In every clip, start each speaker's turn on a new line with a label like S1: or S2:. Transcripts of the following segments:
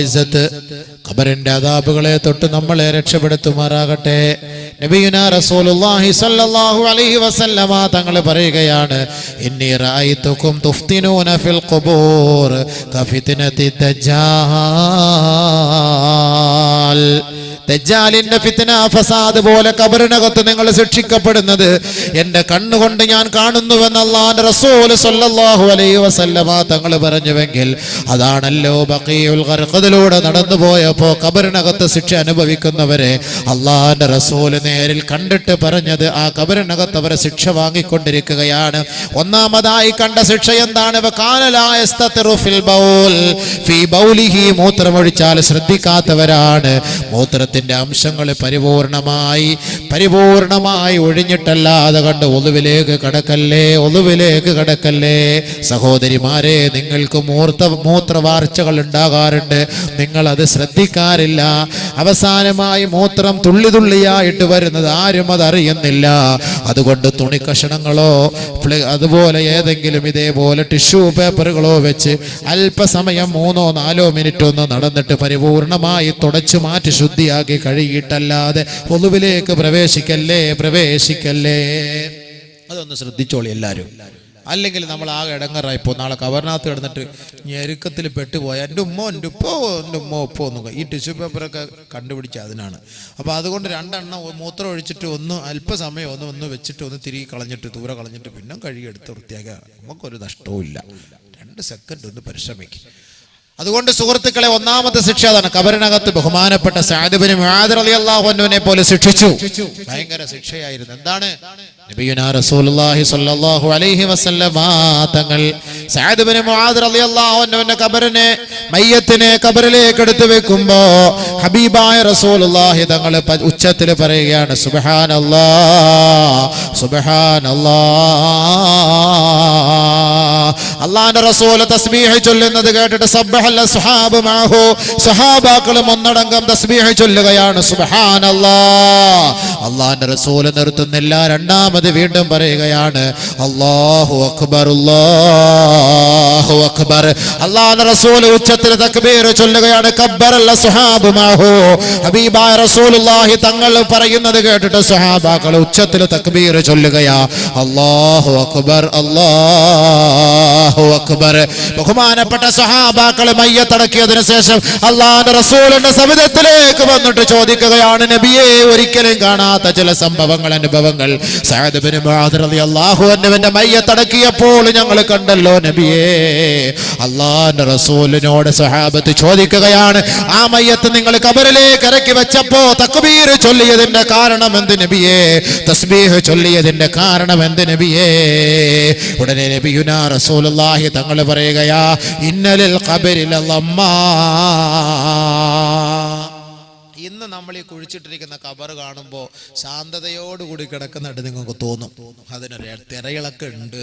S1: ഇസ്സത്ത് ഖബറിന്റെ അദാബുകളെ തൊട്ട് നമ്മളെ രക്ഷപ്പെടുത്തുമാറാകട്ടെ. നബിയുന റസൂലുള്ളാഹി സ്വല്ലല്ലാഹു അലൈഹി തങ്ങൾ പറയുകയാണ് ഇന്നി തുഫ്തിനൂന ഫിൽ ഖുബൂർ ദജ്ജാലിന്റെ ഫിത്ന ഫസാദ് പോലെ കബറിനകത്ത് നിങ്ങൾ ശിക്ഷിക്കപ്പെടുന്നത്. എന്റെ കണ്ണുകൊണ്ട് ഞാൻ കാണുന്നുവെന്ന് അള്ളാന്റെ റസൂൽ സ്വല്ലല്ലാഹു അലൈഹി വസല്ലമ തങ്ങൾ പറഞ്ഞുവെങ്കിൽ അതാണല്ലോ ബഖീഉൽ ഖർഖദിലൂടെ നടന്നുപോയപ്പോൾ കബറിനകത്ത് ശിക്ഷ അനുഭവിക്കുന്നവരെ അള്ളാന്റെ റസൂൽ നേരിൽ കണ്ടിട്ട് പറഞ്ഞത് ആ കബറിനകത്ത് അവരെ ശിക്ഷ വാങ്ങിക്കൊണ്ടിരിക്കുകയാണ്. ഒന്നാമതായി കണ്ട ശിക്ഷ എന്താണ്? ഫിൽ ബൗൽ. ഫീ ബൗലിഹി മൂത്രമൊഴിച്ചാൽ ശ്രദ്ധിക്കാത്തവരാണ്. മൂത്രത്തിന്റെ അംശങ്ങൾ പരിപൂർണമായി പരിപൂർണമായി ഒഴിഞ്ഞിട്ടല്ലാതെ കണ്ട് ഒതുവിലേക്ക് കടക്കല്ലേ ഒതുവിലേക്ക് കടക്കല്ലേ? സഹോദരിമാരെ നിങ്ങൾക്ക് മൂർത്ത മൂത്രവാർച്ചകൾ ഉണ്ടാകാറുണ്ട്. നിങ്ങളത് ശ്രദ്ധിക്കാറില്ല. അവസാനമായി മൂത്രം തുള്ളി തുള്ളിയായിട്ട് വരുന്നത് ആരും അതറിയുന്നില്ല അതുകൊണ്ട് തുണി കഷണങ്ങളോ അതുപോലെ ഏതെങ്കിലും ഇതേപോലെ ടിഷ്യൂ പേപ്പറുകളോ വെച്ച് അല്പസമയം മൂന്നോ നാലോ മിനിറ്റ് ഒന്ന് നടന്നിട്ട് പരിപൂർണമായി തുടച്ചു മാറ്റി ശുദ്ധിയാക്കി കഴുകിയിട്ടല്ലാതെ ഒന്നുവിലേക്ക് പ്രവേശിക്കല്ലേ പ്രവേശിക്കല്ലേ? അതൊന്ന് ശ്രദ്ധിച്ചോളി എല്ലാവരും അല്ലെങ്കിൽ നമ്മൾ ആകെ ഇടങ്ങറായി പോകും. നാളെ കവറിനകത്ത് കിടന്നിട്ട് ഞെരുക്കത്തിൽ പെട്ടുപോയ എന്റെ ഉമ്മ എന്റെ ഉപ്പോ എന്റെ ഉമ്മ ഉപ്പോ ഒന്നും ഈ ടിഷ്യൂ പേപ്പറൊക്കെ കണ്ടുപിടിച്ച അതിനാണ്. അപ്പോൾ അതുകൊണ്ട് രണ്ടെണ്ണം മൂത്രം ഒഴിച്ചിട്ട് ഒന്ന് അല്പസമയം ഒന്ന് ഒന്ന് വെച്ചിട്ട് ഒന്ന് തിരികെ കളഞ്ഞിട്ട് ദൂരെ കളഞ്ഞിട്ട് പിന്നെ കഴുകി എടുത്ത് വൃത്തിയാക്കുക നമുക്കൊരു നഷ്ടവും ഇല്ല രണ്ട് സെക്കൻഡ് ഒന്ന് പരിശ്രമിക്കും. അതുകൊണ്ട് സുഹൃത്തുക്കളെ ഒന്നാമത്തെ ശിക്ഷ അതാണ്. കബറിനകത്ത് ബഹുമാനപ്പെട്ട സാദിബിന് അള്ളാഹുവിനെ പോലെ ശിക്ഷിച്ചു. ഭയങ്കര ശിക്ഷയായിരുന്നു. എന്താണ്? നബിയുനാ റസൂലുള്ളാഹി സ്വല്ലല്ലാഹു അലൈഹി വസല്ലമ തങ്ങൾ സഅദ് ഇബ്നു മുആദ് റളിയല്ലാഹു അൻഹുവിന്റെ ഖബറിനെ മയ്യത്തിനെ ഖബറിലേക്ക് എടുത്തു വെക്കുമ്പോൾ ഹബീബായ റസൂലുള്ളാഹി തങ്ങൾ ഉച്ചത്തിൽ പറയുകയാണ് സുബ്ഹാനല്ലാഹ് സുബ്ഹാനല്ലാഹ് തസ്ബീഹ് ചൊല്ലുന്നത് കേട്ടിട്ട് സ്വഹാബാക്കളും ഒന്നടങ്കം തസ്ബീഹ് ചൊല്ലുകയാണ് സുബ്ഹാനല്ലാ. അള്ളാന്റെ റസൂൽ നിർത്തുന്നില്ല രണ്ടാമത് വീണ്ടും പറയുകയാണ് അള്ളാഹു അക്ബർ അക്ബർ. അള്ളാന്റെ റസൂൽ ഉച്ചത്തിൽ തക്ബീർ ചൊല്ലുകയാണ് കബ്ബറല്ല സുഹാബ് മാഹു. ഹബീബായ റസൂലുള്ളാഹി തങ്ങൾ പറയുന്നത് കേട്ടിട്ട് സുഹാബാക്കൾ ഉച്ചത്തിൽ തക്ബീർ ചൊല്ലുകയാ അല്ലാഹു അക്ബർ അല്ലാഹു അക്ബർ. ബഹുമാനപ്പെട്ട സഹാബാക്കൾ മയ്യത്തടക്കിയതിനു ശേഷം അള്ളാഹുന്റെ റസൂലിന്റെ സവിധത്തിലേക്ക് വന്നിട്ട് ചോദിക്കുകയാണ് നബിയെ ഒരിക്കലും കാണാത്ത ചില സംഭവങ്ങൾ അനുഭവങ്ങൾ. മുആദ് റളിയല്ലാഹു അൻഹുവിന്റെ മയ്യത്തടക്കിയപ്പോൾ ഞങ്ങൾ കണ്ടല്ലോ നബിയെ അള്ളാഹുന്റെ റസൂലിനോട് സഹാബത്ത് ചോദിക്കുകയാണ് ആ മയ്യത്ത് നിങ്ങൾ കബറിലേക്ക് ഇറക്കി വെച്ചപ്പോ തക്ബീർ ചൊല്ലിയതിന്റെ കാരണം എന്ത് നബിയേ? തസ്ബീഹ് ചൊല്ലിയതിന്റെ കാരണം എന്ത് നബിയേ? ഉടനെ നബിയുന റസൂലുള്ളാഹി തങ്ങൾ പറയുകയാ ഇന്നലിൽ ഖബരിൽ ഇന്ന് നമ്മൾ ഈ കുഴിച്ചിട്ടിരിക്കുന്ന കബർ കാണുമ്പോൾ ശാന്തതയോടുകൂടി കിടക്കുന്നുണ്ട് നിങ്ങൾക്ക് തോന്നും. അതിനൊരു തിരയിളക്കം ഉണ്ട്.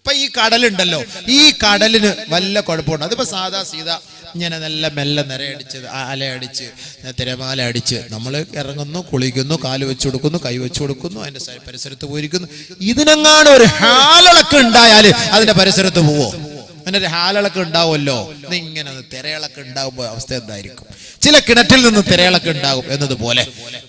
S1: ഇപ്പൊ ഈ കടലുണ്ടല്ലോ. ഈ കടലിന് വല്ല കുഴപ്പമുണ്ട്? അതിപ്പോ സാധാ സീത ഇങ്ങനെ നല്ല മെല്ലെ നിരയടിച്ച് അലയടിച്ച് തിരമാല അടിച്ച് നമ്മൾ ഇറങ്ങുന്നു കുളിക്കുന്നു കാൽ വെച്ചു കൊടുക്കുന്നു കൈ വെച്ചു കൊടുക്കുന്നു അതിന്റെ പരിസരത്ത് പോയിരിക്കുന്നു. ഇതിനെങ്ങാണ് ഒരു ഹാലളൊക്കെ ഉണ്ടായാൽ അതിന്റെ പരിസരത്ത് പോവോ? അങ്ങനെ ഹാലളൊക്കെ ഉണ്ടാവുമല്ലോ? ഇങ്ങനെ ഒന്ന് തിരയിളക്കം ഉണ്ടാകുമ്പോൾ അവസ്ഥ എന്തായിരിക്കും? ചില കിണറ്റിൽ നിന്ന് തിരയിളക്കം ഉണ്ടാകും എന്നതുപോലെ.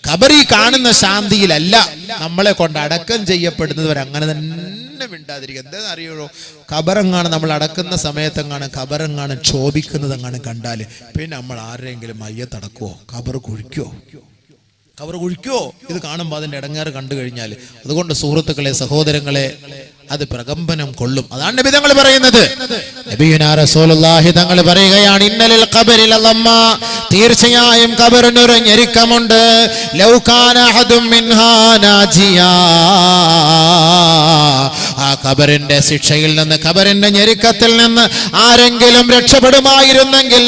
S1: കബറി കാണുന്ന ശാന്തിയിലല്ല നമ്മളെ കൊണ്ട് അടക്കം ചെയ്യപ്പെടുന്നവർ അങ്ങനെ തന്നെ മിണ്ടാതിരിക്കും എന്താ അറിയുള്ളൂ കബറങ്ങാണ് നമ്മൾ അടക്കുന്ന സമയത്തെങ്ങാണ് ഖബറങ്ങാണ് ക്ഷോഭിക്കുന്നതെങ്ങാണ് കണ്ടാൽ പിന്നെ നമ്മൾ ആരെങ്കിലും മയ്യത്തടക്കുവോ കബർ കുഴിക്കോ കബർ കുഴിക്കോ ഇത് കാണുമ്പോൾ അതിന്റെ ഇടങ്ങേറ് കണ്ടു കഴിഞ്ഞാൽ അതുകൊണ്ട് സുഹൃത്തുക്കളെ സഹോദരങ്ങളെ അത് പ്രകമ്പനം കൊള്ളും. അതാണ് നബി തങ്ങൾ പറയുന്നത്. തങ്ങൾ പറയുകയാണ് ഇന്നലിൽ കബരിൽ അല്ലമ്മ തീർച്ചയായും കബറിനൊരു ഞെരുക്കമുണ്ട് ആ ഖബറിന്റെ ശിക്ഷയിൽ നിന്ന് കബറിന്റെ ഞെരുക്കത്തിൽ നിന്ന് ആരെങ്കിലും രക്ഷപ്പെടുമായിരുന്നെങ്കിൽ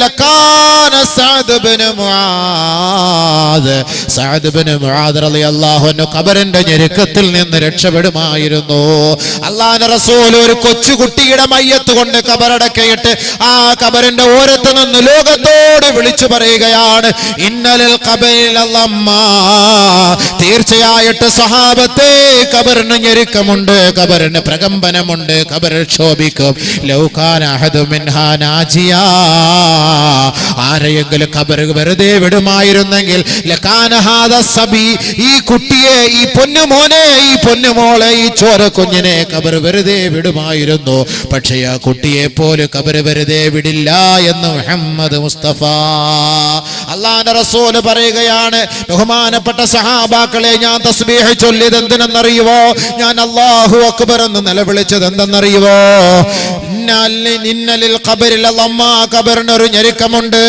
S1: ഖബറിന്റെ ഞെരുക്കത്തിൽ നിന്ന് രക്ഷപ്പെടുമായിരുന്നു. അള്ളാഹുവിന്റെ റസൂൽ ഒരു കൊച്ചുകുട്ടിയുടെ മയ്യത്ത് കൊണ്ട് കബറടക്കയിട്ട് ആ കബറിന്റെ ഓരത്ത് നിന്ന് ലോകത്തോട് വിളിച്ചു പറയുകയാണ് ഇന്നലിൽ അല്ലമ്മ. തീർച്ചയായിട്ട് സഹാബത്തെ കബറിന് ഞെരുക്കമുണ്ട് കബറിന് പ്രകമ്പനമുണ്ട് കബറിൽ ക്ഷോഭിക്കും. ആരെയെങ്കിലും കബറ് വെറുതെ വിടുമായിരുന്നെങ്കിൽ സബി ഈ കുട്ടിയെ ഈ പൊന്നുമോനെ ഈ പൊന്നുമോളെ ഈ ചോര കുഞ്ഞിനെ ഖബർ വെറുതെ വിടുമായിരുന്നു. പക്ഷേ ആ കുട്ടിയെ പോലെ കബർ വെറുതെ വിടില്ല എന്ന് മുഹമ്മദ് മുസ്തഫ അള്ളാന്റെ റസൂൽ പറയുകയാണ് ബഹുമാനപ്പെട്ട സഹാബാക്കളെ ഞാൻ തസ്ബീഹ് ചൊല്ലിയത് എന്തിനെന്നറിയുവോ? ഞാൻ അള്ളാഹു അക്ബർ എന്ന് നിലവിളിച്ചത് എന്തെന്നറിയുവോ? ഇന്നലിൽ ഖബറിൽ അല്ലമ്മാ ഖബറിന് ഒരു ഞെരുക്കമുണ്ട്.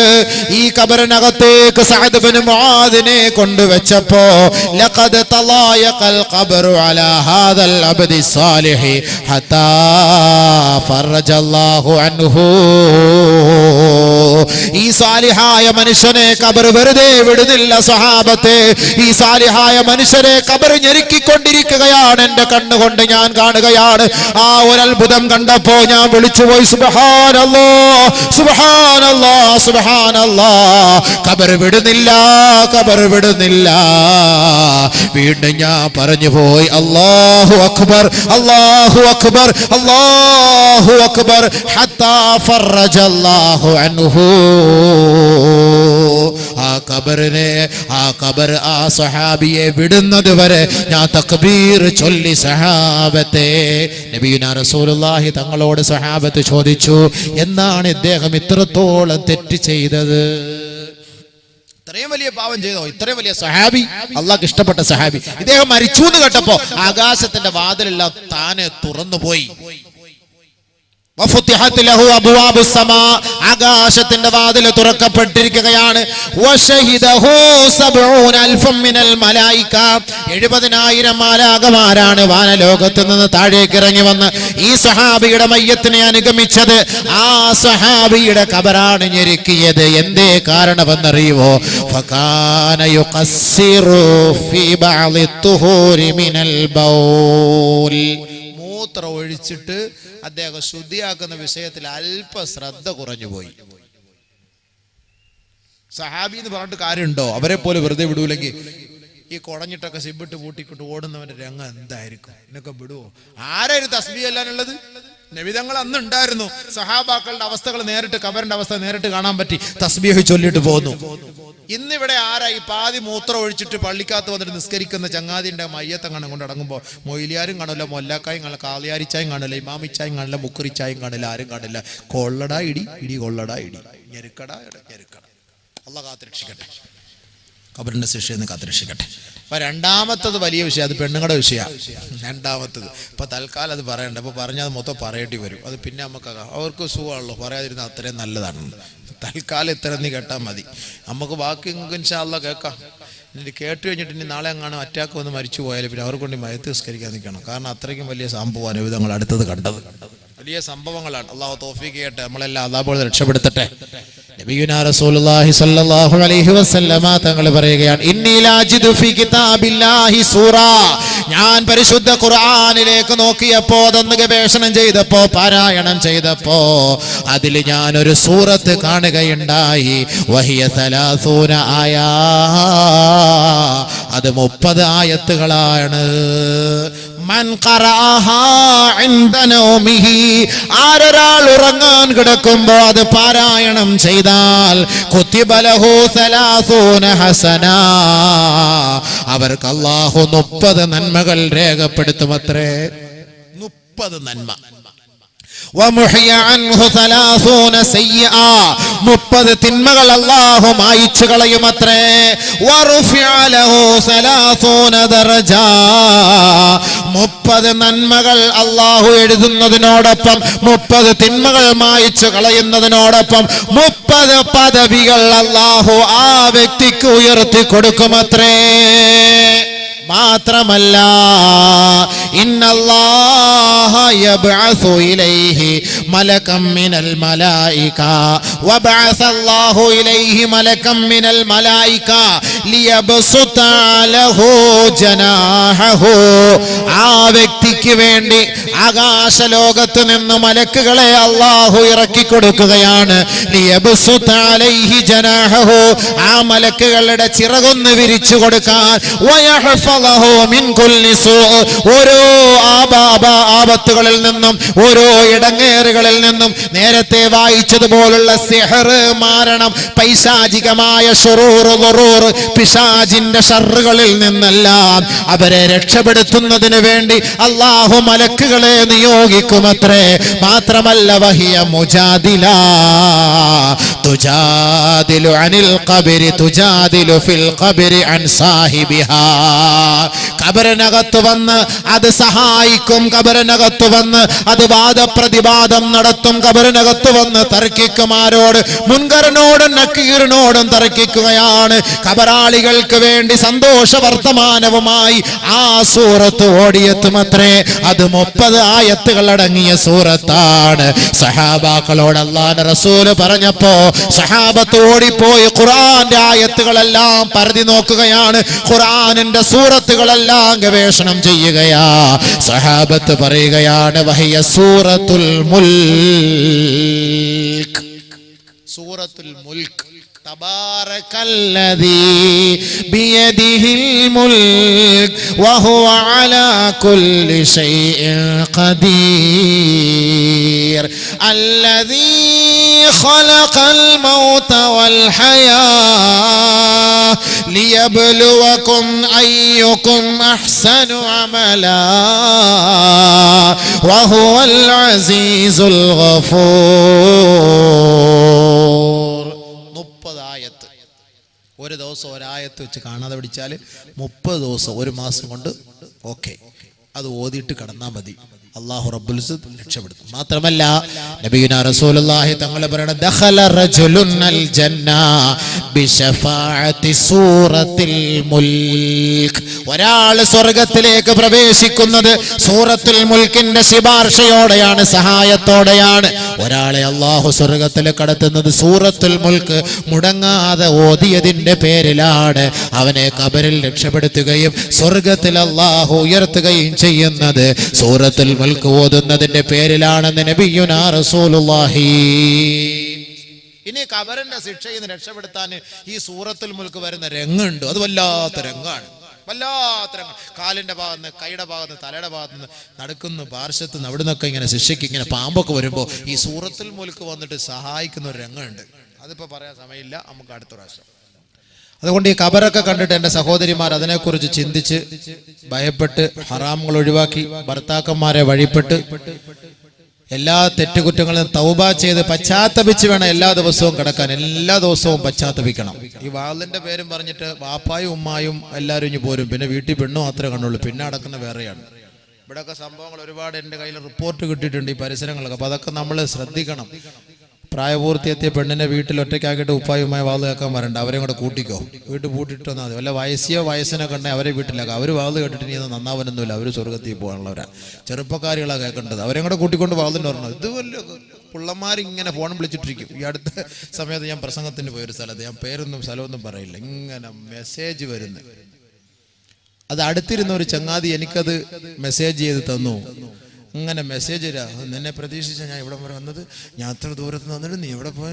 S1: ഈ ഖബറിനകത്തേക്ക് സഅദ് ബിൻ മുആദിനെ കൊണ്ടുവച്ചപ്പോ ലഖദ് തലായഖൽ ഖബറു അലാ ഹാദൽ അബ്ദി സാലിഹി ഹത്താ ഫർജല്ലാഹു അൻഹു. ഈ സാലിഹായ മനുഷ്യനെ ഖബർ വെറുതെ വിടുന്നില്ല സഹാബത്തെ ഈ സാലിഹായ മനുഷ്യരെ ഖബർ ഞെരുക്കിക്കൊണ്ടിരിക്കുകയാണ് എന്റെ കണ്ണുകൊണ്ട് ഞാൻ കാണുകയാണ്. ആ ഒരു അത്ഭുതം കണ്ടപ്പോ ഞാൻ വിളിച്ചുപോയി സുബഹാനല്ലോ സുബഹാനല്ലോ സുബഹാനല്ലോ ഖബർ വിടുന്നില്ല ഖബർ വിടുന്നില്ല. വീണ്ടും ഞാൻ പറഞ്ഞു പോയി അള്ളാഹു അക്ബർ അള്ളാഹു അക്ബർ അള്ളാഹു അക്ബർ ഹത്താ ഫറജല്ലാഹു അൻഹു. ആ കബറിനെ ആ കബർ ആ സഹാബിയെ വിടുന്നത് വരെ ഞാൻ തക്ബീർ ചൊല്ലി സഹാബത്തെ. നബീന റസൂലുള്ളാഹി തങ്ങളോട് സഹാബത്ത് ചോദിച്ചു എന്നാണ് ഇദ്ദേഹം ഇത്രത്തോളം തെറ്റ് ചെയ്തത്? ഇത്രയും വലിയ പാവം ചെയ്തോ? ഇത്രയും വലിയ സഹാബി? അള്ളാഹ് ഇഷ്ടപ്പെട്ട സഹാബി. ഇദ്ദേഹം മരിച്ചു എന്ന് കേട്ടപ്പോ ആകാശത്തിന്റെ വാതിലെല്ലാം താനെ തുറന്നുപോയി. ആകാശത്തിന്റെ വാതിൽ തുറക്കപ്പെട്ടിരിക്കുകയാണ്. എഴുപതിനായിരം മാലാകമാരാണ് വാനലോകത്ത് നിന്ന് താഴേക്ക് ഇറങ്ങി വന്ന് ഈ സഹാബിയുടെ മയ്യത്തിനെ അനുഗമിച്ചത്. ആ സഹാബിയുടെ കബറാണ് ഞെരുക്കിയത്. എന്തേ കാരണമെന്നറിയുവോ ഫീ ബൗൽ. മൂത്രം ഒഴിച്ചിട്ട് അദ്ദേഹം ശുദ്ധിയാക്കുന്ന വിഷയത്തിൽ അല്പ ശ്രദ്ധ കുറഞ്ഞുപോയി സഹാബി എന്ന് പറഞ്ഞിട്ട് കാര്യമുണ്ടോ? അവരെ പോലെ വെറുതെ വിടൂലെങ്കിൽ ഈ കുടഞ്ഞിട്ടൊക്കെ സിബിട്ട് പൂട്ടിക്കൊണ്ട് ഓടുന്നവന്റെ രംഗം എന്തായിരിക്കും? എന്നൊക്കെ വിടുവോ? ആരായിരുന്നു തസ്ബി അല്ലാനുള്ളത്? നബിതങ്ങൾ അന്ന് ഉണ്ടായിരുന്നു സഹാബാക്കളുടെ അവസ്ഥകൾ നേരിട്ട് കബറിന്റെ അവസ്ഥ നേരിട്ട് കാണാൻ പറ്റി. തസ്ബീഹ് ചൊല്ലിട്ട് പോകുന്നു ഇന്നിവിടെ ആരായി പാതി മൂത്രം ഒഴിച്ചിട്ട് പള്ളിക്കകത്ത് വന്നിട്ട് നിസ്കരിക്കുന്ന ചങ്ങാതിന്റെ മയ്യത്തങ്ങനെ കൊണ്ട് അടങ്ങുമ്പോൾ മൊയിലിയാരും കാണില്ല മൊല്ലാക്കായും കാണില്ല കാളിയാരിച്ചായും കാണില്ല ഇമാമിച്ചായും കാണില്ല മുക്കുറിച്ചായും കാണില്ല ആരും കാണില്ല. കൊള്ളടാ ഇടി ഇടി കൊള്ളടാ ഇടി. ഞെരുക്കടാ ഞെരുക്കട. അള്ള കാത്തിരക്ഷിക്കട്ടെ കബറിന്റെ ശിക്ഷയിൽ നിന്ന് കാത്തിരക്ഷിക്കട്ടെ. അപ്പൊ രണ്ടാമത്തത് വലിയ വിഷയം അത് പെണ്ണുങ്ങളുടെ വിഷയമാണ്. രണ്ടാമത്തത്. ഇപ്പൊ തൽക്കാലം അത് പറയണ്ട. അപ്പൊ പറഞ്ഞാൽ മൊത്തം പറയേണ്ടി വരും. അത് പിന്നെ നമുക്ക് അവർക്ക് സുഖമാണല്ലോ. പറയാതിരുന്ന അത്രയും നല്ലതാണ്. തൽക്കാലം ഇത്ര നീ കേട്ടാൽ മതി. നമുക്ക് ബാക്കി ഇൻഷാല്ല കേൾക്കാം. എന്നിട്ട് കേട്ട് കഴിഞ്ഞിട്ട് ഇനി നാളെ അങ്ങാണ് അറ്റാക്ക് വന്ന് മരിച്ചു പോയാലും പിന്നെ അവർക്കൊണ്ട് മയത്ത് നിസ്കരിക്കാൻ നിൽക്കണം. കാരണം അത്രയ്ക്കും വലിയ സംഭവമാണ് വിധങ്ങൾ അടുത്തത് കണ്ടത് കണ്ടത്. വലിയ സംഭവങ്ങളാണ്. അള്ളാഹു തോഫീക്ക് ചെയ്യട്ടെ നമ്മളെല്ലാം അതാപോലെ രക്ഷപ്പെടുത്തട്ടെ. നബിയുനാ റസൂലുള്ളാഹി സ്വല്ലല്ലാഹു അലൈഹി വസല്ലമ തങ്ങൾ പറയുകയാണ് ഇന്നി ഫീ കിതാബില്ലാഹി സൂറ. ഞാൻ പരിശുദ്ധ ഖുർആനിലേക്ക് നോക്കിയപ്പോ അതൊന്ന് ഗവേഷണം ചെയ്തപ്പോ പാരായണം ചെയ്തപ്പോ അതിൽ ഞാൻ ഒരു സൂറത്ത് കാണുകയുണ്ടായി. വഹിയ സലാസൂന ആയാ. അത് മുപ്പത് ആയത്തുകളാണ്. ആരൊരാൾ ഉറങ്ങാൻ കിടക്കുമ്പോ അത് പാരായണം ചെയ്താൽ ഹസന. അവർക്ക് അല്ലാഹു മുപ്പത് നന്മകൾ രേഖപ്പെടുത്തുമത്രേ. മുപ്പത് നന്മ വമുഹിയ അൻഹു സലാസൂന സയ്യിആ. മുപ്പത് തിന്മകൾ അല്ലാഹു മായിച്ചു കളയുമത്രേ. മുപ്പത് നന്മകൾ അല്ലാഹു എഴുതുന്നതിനോടൊപ്പം മുപ്പത് തിന്മകൾ മായിച്ചു കളയുന്നതിനോടൊപ്പം മുപ്പത് പദവികൾ അല്ലാഹു ആ വ്യക്തിക്ക് ഉയർത്തി കൊടുക്കുമത്രേ മാത്രമല്ല ഇന്നല്ലാഹ യബ്അസു ഇലൈഹി മിനൽ ഇലൈഹി മിനൽ ജനാഹഹു. ആ വ്യക്തിക്ക് വേണ്ടി ആകാശലോകത്ത് നിന്ന് മലക്കുകളെ അള്ളാഹു ഇറക്കി കൊടുക്കുകയാണ് ലിയബ്സുത അലൈഹി ജനാഹഹു. ആ മലക്കുകളുടെ ചിറകൊന്ന് വിരിച്ചു കൊടുക്കാൻ മിൻ കുല്ലി ഓരോ ആപത്തുകളിൽ നിന്നും ഓരോ ഇടങ്ങേറുകളിൽ നിന്നും നേരത്തെ വായിച്ചതുപോലുള്ള സിഹർ മാരണം പൈശാചികമായ പിശാജിന്റെ ഷറുകളിൽ നിന്നെല്ലാം. അവരെ രക്ഷപ്പെടുത്തുന്നതിന് വേണ്ടി അള്ളാഹു മലക്കുകളെ നിയോഗിക്കുമത്രേ. മാത്രമല്ല വഹിയ മുജാദില. തുജാദിലു അനിൽ കബിരി തുജാദിലു ഫിൽ കബിരി അൻ സാഹിബിഹ. കബറിനകത്ത് വന്ന് അത് സഹായിക്കും കബറിനകത്ത് വന്ന് അത് വാദപ്രതിവാദം നടത്തും കബറിനകത്ത് വന്ന് തർക്കിക്കുമാരോട് മുൻകരനോടും നക്കീറിനോടും തർക്കിക്കുകയാണ്. കബറാളികൾക്ക് വേണ്ടി സന്തോഷ വർത്തമാനവുമായി ആ സൂറത്ത് ഓടിയെത്തുമത്രേ. അത് മുപ്പത് ആയത്തുകൾ അടങ്ങിയ സൂറത്താണ്. സഹാബാക്കളോട് അള്ളാന്റെ റസൂൽ പറഞ്ഞപ്പോ സഹാബത്ത് ഓടിപ്പോയി ഖുറാന്റെ ആയത്തുകളെല്ലാം പരതി നോക്കുകയാണ്. ഖുറാനിന്റെ സൂറത്തുകളെല്ലാം ഗവേഷണം ചെയ്യുകയാ സഹാബത്ത് പറയുകയാണ് വഹിയ സൂറത്തുൽ മുൽക്ക് സൂറത്തുൽ മുൽക്ക് تبارك الذي بيده الملك وهو على كل شيء قدير الذي خلق الموت والحياة ليبلوكم أيكم أحسن عملا وهو العزيز الغفور മുപ്പത് ആയത്ത് ഒരു ദിവസം ഒരായത്ത് വെച്ച് കാണാതെ പിടിച്ചാൽ മുപ്പത് ദിവസം ഒരു മാസം കൊണ്ട് ഓക്കെ അത് ഓതിയിട്ട് കടന്നാൽ മതി അള്ളാഹു റബ്ബുൽ ഇസ്സത്ത് രക്ഷപ്പെടുത്തും മാത്രമല്ല നബിയുന റസൂലുള്ളാഹി തങ്ങൾ പറയണ ദഖല റജുലുൻ അൽ ജന്ന ബിശഫാഅത്തി സൂറത്തിൽ മുൽക്ക് ഒരാൾ സ്വർഗത്തിലേക്ക് പ്രവേശിക്കുന്നത് സൂറത്തുൽ മുൽക്കിന്റെ ശിപാർശയോടെയാണ് സഹായത്തോടെയാണ്. ഒരാളെ അള്ളാഹു സ്വർഗത്തിൽ കടത്തുന്നത് സൂറത്തുൽ മുൽക്ക് മുടങ്ങാതെ ഓതിയതിന്റെ പേരിലാണ്. അവനെ കബരിൽ രക്ഷപ്പെടുത്തുകയും സ്വർഗത്തിൽ അള്ളാഹു ഉയർത്തുകയും ചെയ്യുന്നത്. സൂറത്തുൽ മുൽക്ക് ഓതുന്നതിന്റെ പേരിലാണെന്ന് നബിയുനാ റസൂലുള്ളാഹി. ഇനി കബറിന്റെ ശിക്ഷയിൽ നിന്ന് രക്ഷപ്പെടുത്താൻ ഈ സൂറത്തുൽ മുൽക്ക് വരുന്ന രംഗുണ്ട്. അത് വല്ലാത്ത രംഗാണ്. വല്ലാത്ത രംഗം കാലിന്റെ ഭാഗത്ത് കൈയുടെ ഭാഗത്ത് തലയുടെ ഭാഗത്ത് നടക്കുന്നു പാർശ്വത്ത് നിന്ന് അവിടെ നിന്നൊക്കെ ഇങ്ങനെ ശിക്ഷയ്ക്ക് ഇങ്ങനെ പാമ്പൊക്കെ വരുമ്പോൾ ഈ സൂറത്തുൽ മുൽക്ക് വന്നിട്ട് സഹായിക്കുന്ന ഒരു രംഗമുണ്ട് അതിപ്പോ പറയാൻ സമയമില്ല. നമുക്ക് അടുത്ത പ്രാവശ്യം. അതുകൊണ്ട് ഈ കബറൊക്കെ കണ്ടിട്ട് എന്റെ സഹോദരിമാർ അതിനെക്കുറിച്ച് ചിന്തിച്ച് ഭയപ്പെട്ട് ഹറാമുകൾ ഒഴിവാക്കി ഭർത്താക്കന്മാരെ വഴിപ്പെട്ട് എല്ലാ തെറ്റുകുറ്റങ്ങളും തൗബ ചെയ്ത് പശ്ചാത്തപിച്ച് വേണം എല്ലാ ദിവസവും കിടക്കാൻ. എല്ലാ ദിവസവും പശ്ചാത്തപിക്കണം. ഈ വാളിന്റെ പേരും പറഞ്ഞിട്ട് വാപ്പായും ഉമ്മായും എല്ലാവരും ഇനി പോരും. പിന്നെ വീട്ടിൽ പെണ്ണു മാത്രമേ കണ്ടുള്ളൂ പിന്നെ അടക്കുന്ന വേറെയാണ്. ഇവിടെയൊക്കെ സംഭവങ്ങൾ ഒരുപാട് എന്റെ കയ്യിൽ റിപ്പോർട്ട് കിട്ടിയിട്ടുണ്ട് ഈ പരിസരങ്ങളൊക്കെ. അപ്പോൾ അതൊക്കെ നമ്മൾ ശ്രദ്ധിക്കണം. പ്രായപൂർത്തിയെത്തിയ പെണ്ണിനെ വീട്ടിൽ ഒറ്റയ്ക്കാക്കിയിട്ട് ഉപ്പായുമായി വാത് കേൾക്കാൻ വരണ്ട. അവരെ കൂടെ കൂട്ടിക്കോ. വീട്ടിൽ പൂട്ടിട്ട് വന്നാൽ മതി. വല്ല വയസ്സിയോ വയസ്സിനോ കണ്ടേ അവരെ വീട്ടിലാക്കാം. അവർ വാത് കേട്ടിട്ട് ഇനി നന്നാവനൊന്നുമില്ല. അവർ സ്വർഗത്തിൽ പോകാനുള്ളവരാ. ചെറുപ്പക്കാരികളാണ് കേൾക്കേണ്ടത്. അവരെ കൂടെ കൂട്ടിക്കൊണ്ട് വാതിന് ഇത് വല്ല പിള്ളമാരിങ്ങനെ ഫോൺ വിളിച്ചിട്ടിരിക്കും. ഈ അടുത്ത സമയത്ത് ഞാൻ പ്രസംഗത്തിന് പോയൊരു സ്ഥലത്ത് ഞാൻ പേരൊന്നും സ്ഥലമൊന്നും പറയില്ല. ഇങ്ങനെ മെസ്സേജ് വരുന്നു. അത് അടുത്തിരുന്ന ഒരു ചങ്ങാതി എനിക്കത് മെസ്സേജ് ചെയ്ത് തന്നു. അങ്ങനെ മെസ്സേജ് തരാ നിന്നെ പ്രതീക്ഷിച്ച ഞാൻ ഇവിടെ വരെ വന്നത്. ഞാൻ അത്ര ദൂരത്ത് വന്നിട്ട് നീ എവിടെ പോയ?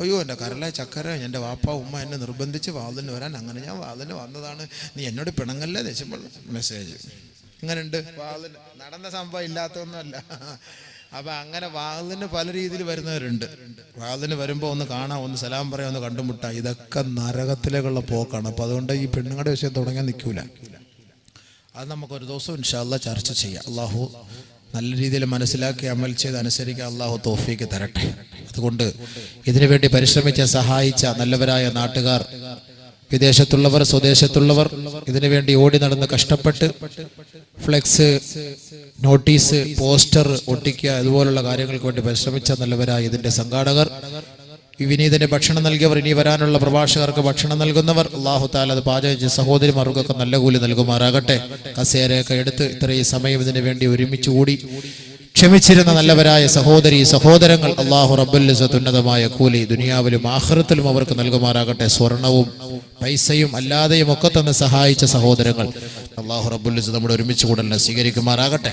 S1: അയ്യോ എന്റെ കരല ചക്കര എന്റെ വാപ്പ ഉമ്മ എന്നെ നിർബന്ധിച്ച് വാതിന് വരാൻ അങ്ങനെ ഞാൻ വാതിന് വന്നതാണ്. നീ എന്നോട് പിണങ്ങല്ലേ ദേശമ്പോൾ മെസ്സേജ് ഇങ്ങനെ ഉണ്ട് വാതിന് നടന്ന സംഭവം ഇല്ലാത്തൊന്നുമല്ല അപ്പൊ അങ്ങനെ വാതിന് പല രീതിയിൽ വരുന്നവരുണ്ട്. വാതിന് വരുമ്പോൾ ഒന്ന് കാണാം ഒന്ന് സലാം പറയാം ഒന്ന് കണ്ടുമുട്ടാം. ഇതൊക്കെ നരകത്തിലേക്കുള്ള പോക്കാണ്. അപ്പൊ അതുകൊണ്ട് ഈ പെണ്ണുങ്ങളുടെ വിഷയം തുടങ്ങാൻ നിൽക്കൂല. അത് നമുക്ക് ഒരു ദിവസം ഇൻഷാല്ല ചർച്ച ചെയ്യാം. അള്ളാഹു നല്ല രീതിയിൽ മനസ്സിലാക്കി അമൽ ചെയ്ത് അനുസരിക്കാൻ അള്ളാഹു തോഫിക്ക് തരട്ടെ. അതുകൊണ്ട് ഇതിനുവേണ്ടി പരിശ്രമിച്ച സഹായിച്ച നല്ലവരായ നാട്ടുകാർ വിദേശത്തുള്ളവർ സ്വദേശത്തുള്ളവർ ഇതിനുവേണ്ടി ഓടി നടന്ന് കഷ്ടപ്പെട്ട് ഫ്ലെക്സ് നോട്ടീസ് പോസ്റ്റർ ഒട്ടിക്കുക ഇതുപോലുള്ള കാര്യങ്ങൾക്ക് വേണ്ടി പരിശ്രമിച്ച നല്ലവരായ ഇതിന്റെ സംഘാടകർ ഈ വിനീതന് ഭക്ഷണം നൽകിയവർ ഇനി വരാനുള്ള പ്രഭാഷകർക്ക് ഭക്ഷണം നൽകുന്നവർ. അള്ളാഹു താല അത് പാചകം ചെയ്ത് സഹോദരിമാർക്കൊക്കെ നല്ല കൂലി നൽകുമാറാകട്ടെ. കസേരയൊക്കെ എടുത്ത് ഇത്രയും സമയം ഇതിനു വേണ്ടി ഒരുമിച്ച് കൂടി ക്ഷമിച്ചിരുന്ന നല്ലവരായ സഹോദരി സഹോദരങ്ങൾ അള്ളാഹു റബ്ബുലിസത്ത് ഉന്നതമായ കൂലി ദുനിയാവിലും ആഹ്റത്തിലും അവർക്ക് നൽകുമാറാകട്ടെ. സ്വർണവും പൈസയും അല്ലാതെയും ഒക്കെ തന്നെ സഹായിച്ച സഹോദരങ്ങൾ അള്ളാഹു റബ്ബുലിസ് നമ്മുടെ ഒരുമിച്ച് കൂടലിനെ സ്വീകരിക്കുമാറാകട്ടെ.